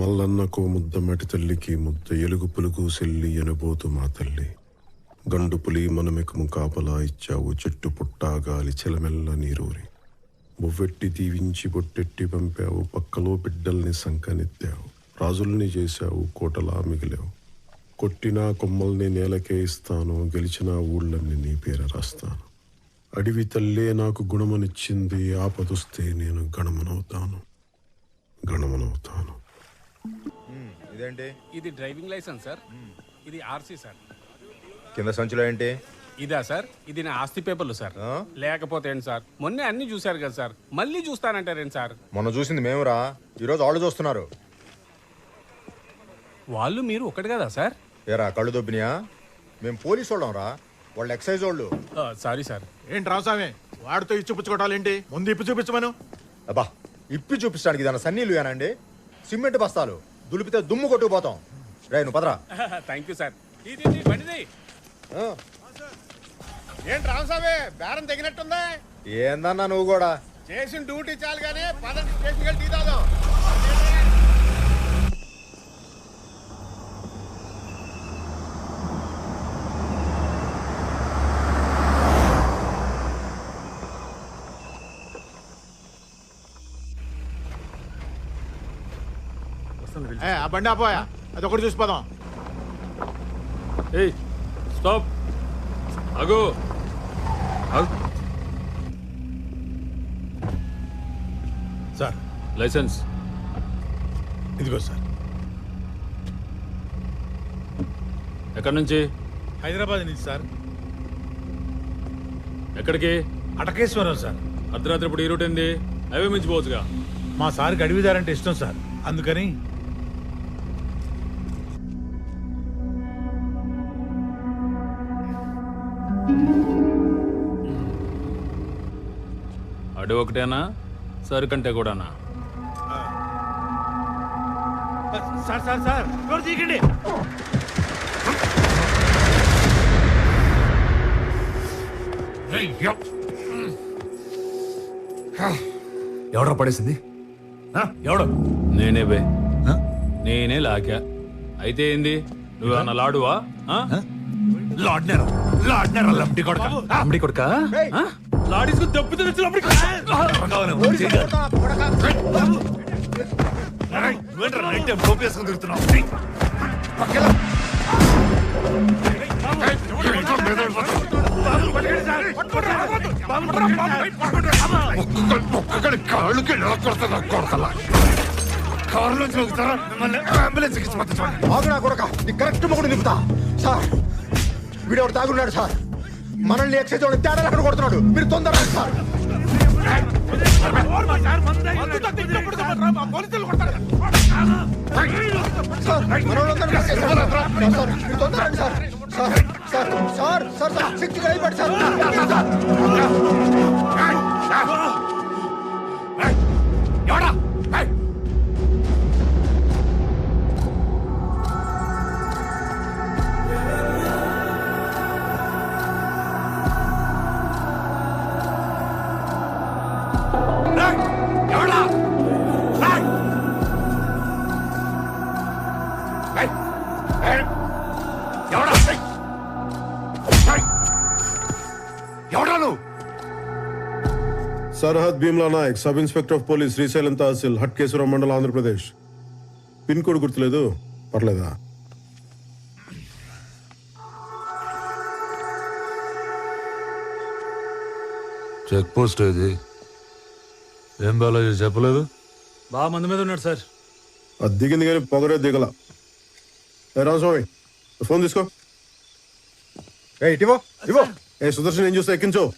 మల్లన్నకో ముద్ద మటి తల్లికి ముద్ద ఎలుగు పులుగు సెల్లి ఎనబోతు మా తల్లి. గండు పులి మనమెకము కాపలా ఇచ్చావు చెట్టు పుట్టా గాలి చెలమెల్ల నీరూరి. బొవ్వెట్టి దీవించి బొట్టెట్టి పంపావు పక్కలో బిడ్డల్ని సంకనెత్తావు. రాజుల్ని చేశావు కోటలా మిగిలావు. కొట్టినా కొమ్మల్ని నేలకే ఇస్తాను గెలిచిన ఊళ్ళని నీ పేర రాస్తాను. అడవి తల్లే నాకు గుణమనిచ్చింది ఆపదొస్తే నేను గణమనవుతాను. గణమనవుతాను. ఇదేంటి? ఇది డ్రైవింగ్ లైసెన్స్ సార్. ఇది ఆర్సీ సార్. కింద సంచిలో ఏంటి? ఇదా సార్. ఇది నా ఆస్తి పేపర్లు సార్? లేకపోతే ఏంటి సార్? మొన్నే అన్ని చూశారు కదా సార్. మళ్ళీ చూస్తానంటారేంటి సార్? మొన్న చూసింది మేమురా. ఈరోజు వాళ్ళు చూస్తున్నారు. వాళ్ళు మీరు ఒకటి కదా సార్? ఏరా కళ్ళు దొబ్బినాయా? మేము పోలీసు వాళ్ళం రా. వాళ్ళు ఎక్సైజ్ వాళ్ళు. Sorry sir. ఏంటి రామస్వామి వాడితో ఇచ్చి పుచ్చుకోవటాలేంటి ముందు ఇప్పు చూపించమను. అబ్బా ఇప్పి చూపించడానికి ఇదన్న సన్నీలు ఏనండి సిమెంట్ బస్తాలు. దులిపితే దుమ్ము కొట్టుకుపోతాం. రే నువ్వు పదరా. థ్యాంక్ యూ సార్ బండిది. ఆ, ఏంటి రామస్వామి బేరం తగినట్టుందా? ఏందన్నా నువ్వు కూడా? చేసిన డ్యూటీ చాలు కానీ పదండి స్టేషన్కి వెళ్ళి టీ తాగుదాం. ఏ, ఆ బండి ఆపోయా అది ఒకటి చూసిపోదాం ఏయ్ స్టాప్. అగో సార్. లైసెన్స్. ఇదిగో సార్. ఎక్కడి నుంచి? హైదరాబాద్ నుంచి సార్. ఎక్కడికి? అటకేశ్వరం సార్. అర్ధరాత్రి ఇప్పుడు ఈ రూట్ ఏంది? హైవే మించిపోవచ్చుగా. మా సార్కి అడవిదారంటే ఇష్టం సార్. అందుకని అడు ఒకటేనా? సరుకంటే కూడానా? సార్ సార్ సార్ ఎవరు తీకండి ఎవడ్రా పడేసింది? ఆ? ఎవడు? నేనే బే? నేనే లాకా అయితే ఏంది? నువ్వు అన్న లాడువా? లాడ్నేరా లాడ్నేరా లంబడి కొడక. లంబడి కొడక? కాళ్ళకి కొడతా కొడతలా కారులో చూస్తారా మిమ్మల్ని అంబులెన్స్ ఆగునా కొడక. నీ కరెక్ట్ మొగుడు నింపుతా. సార్ వీడెవడు తాగున్నాడు సార్ మనల్ని ఎక్సైజ్ వాడు తేడా అక్కడ కొడుతున్నాడు మీరు తొందరగా సార్ సార్, మనోళ్ళందరూ కలిసి సార్, సార్, సార్, మీరు తొందరగా sir. Sir, sir, sir, sir, sir, సిక్స్కి అయిపోయాడు సార్. ఎవడా ఎవడా నువ్వు సర్హద్ Bheemla Nayak sub inspector of police Srisailam tehsil Hatkeshwaram mandal Andhra Pradesh. Pin code గుర్తులేదు? పర్లేదా? చెక్ పోస్ట్ ఇది ఏం బాలాజీ చెప్పలేదు? బాగా మంది మీద ఉన్నాడు సార్. అది దిగింది కానీ పొగరే దిగల. రామస్వామి ఫోన్ తీసుకో. ఏయ్, ఇటివో ఇవో ఏ సుదర్శన్ ఏం చూస్తా ఎక్కించు.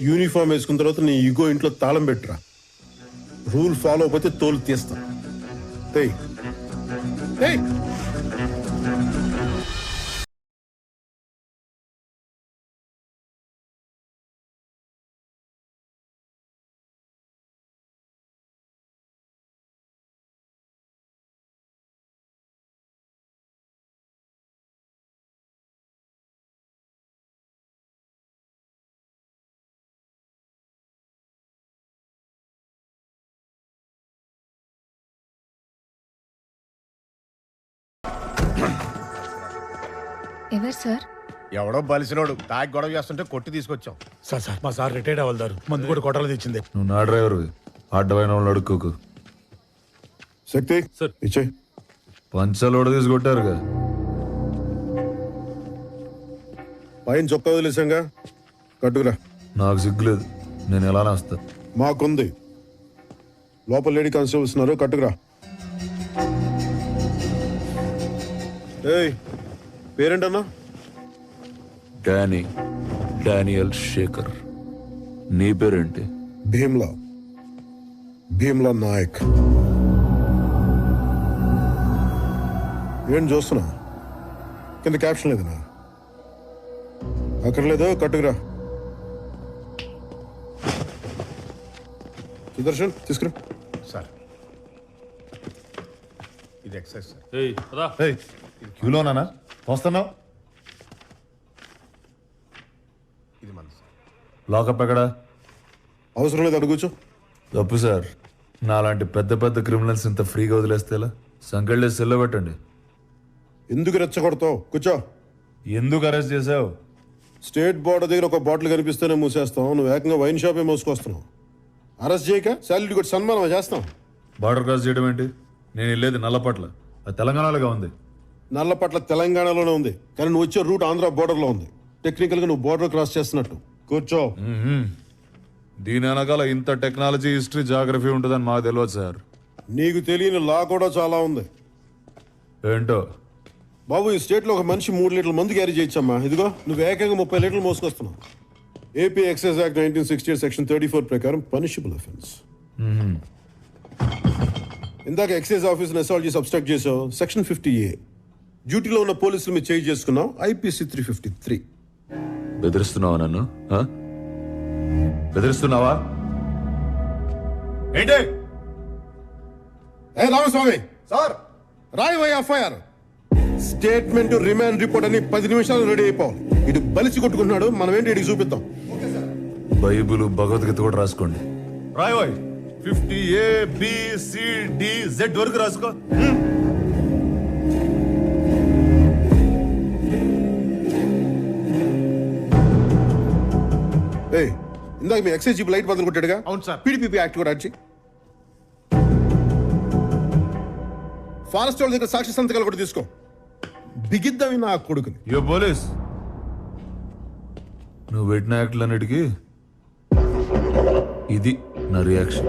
యూనిఫామ్ వేసుకున్న తర్వాత నీ ఈగో ఇంట్లో తాళం పెట్టురా. రూల్ ఫాలో అయిపోతే తోలు తీస్తా. తెయ్. తెయ్ ఎవరు సార్? ఎవడో బలిసినోడు. తాగి గొడవ చేస్తుంటే కొట్టి తీసుకొచ్చాం. సార్ సార్ మా సార్ రిటైర్డ్ అవ్వదారు మందు కూడా కొట్టాలి తెచ్చింది. నువ్వు నా డ్రైవర్వి. అడ్డమైన వాళ్ళు అడుక్కోకు. శక్తి సార్. ఇచ్చే పంచాలు తీసుకొట్టారుగా. పైన చొక్కా వదిలేసాంగా కట్టుకురా. నాకు సిగ్గులేదు. నేను ఎలానే వస్తా మాకుంది. లోపల లేడీ కానిస్టేబుల్స్ ఉన్నారు కట్టుకురా. ఏయ్ పేరేంటన్నా? Danny Daniel Shekhar. నీ పేరేంటి? భీమ్లా. భీమ్లా నాయక్. ఏం చూస్తున్నా కింద క్యాప్షన్ లేదనా అక్కర్లేదు కట్టుకురా. సుదర్శన్ తీసుకురా. సార్. ఇది ఎక్సైజ్ సార్. ఏయ్ పదా. క్యూలోనా వస్తున్నావు. ఇది మన లాకప్ ఎక్కడా? అవసరం లేదు అడుగుచు తప్పు సార్. నాలాంటి పెద్ద పెద్ద క్రిమినల్స్ ఇంత ఫ్రీగా వదిలేస్తే ఎలా? సంకెళ్ళే సెల్లో పెట్టండి. ఎందుకు రెచ్చగొడతావు? కూర్చో. ఎందుకు అరెస్ట్ చేసావు స్టేట్ బోర్డర్ దగ్గర ఒక బాటిల్ కనిపిస్తేనే మూసేస్తాం. నువ్వు ఏకంగా వైన్ షాపే మోసుకొస్తున్నావు. అరెస్ట్ చేయక శాలరీ కూడా సన్మానం చేస్తాం. బార్డర్ క్రాస్ చేయడం ఏంటి? నేను వెళ్ళేది నల్లపట్ల. అది తెలంగాణలోగా ఉంది. నల్లపట్ల తెలంగాణలోనే ఉంది. కానీ నువ్వు వచ్చే రూట్ ఆంధ్ర బోర్డర్లో ఉంది. టెక్నికల్గా నువ్వు బోర్డర్ క్రాస్ చేస్తున్నట్టు. కూర్చో. దీని వెనకాల ఇంత టెక్నాలజీ హిస్టరీ జాగ్రఫీ ఉంటుందని మాకు తెలియదు సార్. నీకు తెలియని లా కూడా చాలా ఉంది. ఏంటో? బాబు ఈ స్టేట్లో ఒక మనిషి మూడు లీటర్ల మందు క్యారీ చేయొచ్చమ్మా ఇదిగో నువ్వు ఏకంగా ముప్పై లీటర్లు మోసుకొస్తున్నావు. AP excise act nineteen sixty section thirty four ప్రకారం పనిషబుల్ అఫెన్స్ ఇందాక ఎక్సైజ్ ఆఫీస్ని అసాల్ట్ చేసి అబ్స్ట్రాక్ట్ చేసావు. సెక్షన్ ఫిఫ్టీ ఏ డ్యూటీలో ఉన్న పోలీసులు మీరు చేంజ్ చేసుకున్నావు. IPC three fifty three. బెదిరిస్తున్నావా నన్ను? ఆ? బెదిరిస్తున్నావా? ఏంటి? ఏ రామస్వామి? సార్ రాయవై ఎఫ్ఐఆర్. స్టేట్మెంట్ రిమాండ్ రిపోర్ట్ అని పది నిమిషాలు రెడీ అయిపోవాలి ఇటు బలిసి కొట్టుకుంటున్నాడు మనం ఏంటి ఇటు చూపిద్దాం? బైబుల్ భగవద్గీత కూడా రాసుకోండి. Roy fifty A B C D Z వరకు రాసుకో. ఏ ఇందాక మీ ఎక్సైజ్ జీప్ లైట్ బదులు కొట్టాడుగా? అవును సార్. పీడీపీ యాక్ట్ కూడా వచ్చి ఫారెస్ట్ వాళ్ళ దగ్గర సాక్షి సంతకాలు కూడా తీసుకో. బిగిద్దామి నా కొడుకుని. యో పోలీస్ నువ్వు పెట్టిన యాక్ట్లన్నిటికీ ఇది నా reaction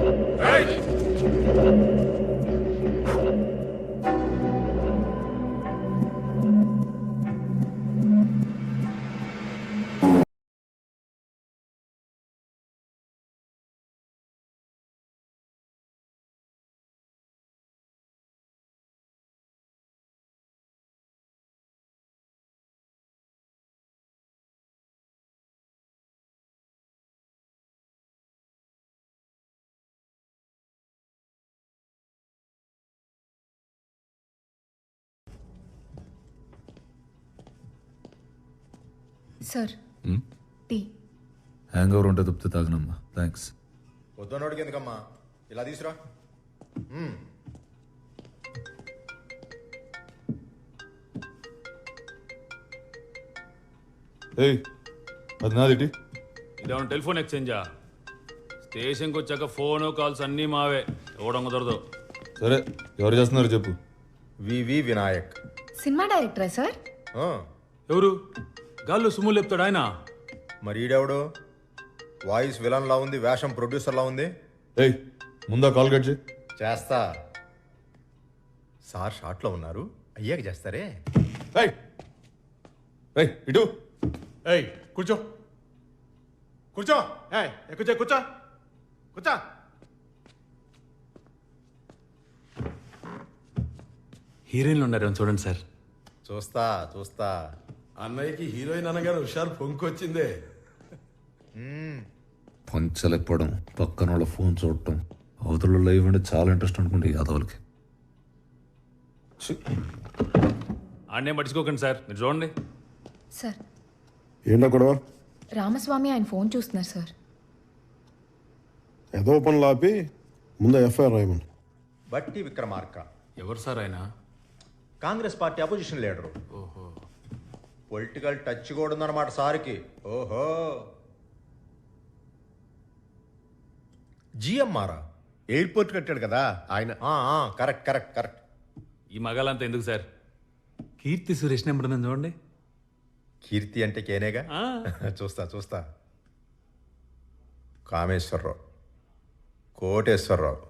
sir. Tea. Hangover ఉంటే తప్పితే తాగనమ్మా. థ్యాంక్స్ వద్దన్నోడికి ఎందుకమ్మా? ఇలా తీసురా. ఏయ్ అది నాదిటి ఇదేమన్నా టెలిఫోన్ ఎక్స్చేంజా? స్టేషన్కి వచ్చాక ఫోన్ కాల్స్ అన్నీ మావే. ఇవ్వడం కుదరదు సరే ఎవరు చేస్తున్నారు చెప్పు. వివి వినాయక్. సినిమా డైరెక్టరా సార్? ఆ, ఎవరు? గాల్లో సుమ్ము లేపుతాడు ఆయన. మరి ఈడెవడు? వాయిస్ విలన్ లా ఉంది వేషం ప్రొడ్యూసర్ లా ఉంది. ఏయ్ ముందా కాల్ కట్ చేయి. చేస్తా. సార్ షార్ట్లో ఉన్నారు అయ్యాక చేస్తారే? ఏయ్ ఏయ్ ఇటు. ఏయ్ కూర్చో. కూర్చో. ఏయ్ కూర్చో కూర్చో. కూర్చో. హీరోయిన్లు ఉన్నారు చూడండి సార్. చూస్తా చూస్తా. అన్నయ్యకి హీరోయిన్ అనగానే హుషారు పొంకొచ్చిందే. పంచలేకపోవడం పక్కన వాళ్ళ ఫోన్ చూడటం అవతల లైవ్ అంటే చాలా ఇంట్రెస్ట్ అనుకుంటే యాదవులకి. ఆడనే పట్టించుకోకండి సార్ మీరు చూడండి. సార్. ఏంటో గొడవ? రామస్వామి ఆయన ఫోన్ చూస్తున్నారు సార్. ఏదో పనులు ఆపి ముందు ఎఫ్ఐఆర్ రాయమని. బట్టి విక్రమార్క. ఎవరు సార్ ఆయన? Congress party opposition leader. Political touch కూడా ఉందన్నమాట సార్కి. ఓహో. జిఎంఆరా ఎయిర్పోర్ట్ కట్టాడు కదా ఆయన. ఆ, ఆ, కరెక్ట్ కరెక్ట్ కరెక్ట్. ఈ మగాలంతా ఎందుకు సార్? కీర్తి సురేష్ నెంబర్ ఉందని చూడండి. కీర్తి అంటే కేనేగా? చూస్తా చూస్తా. కామేశ్వరరావు. కోటేశ్వరరావు.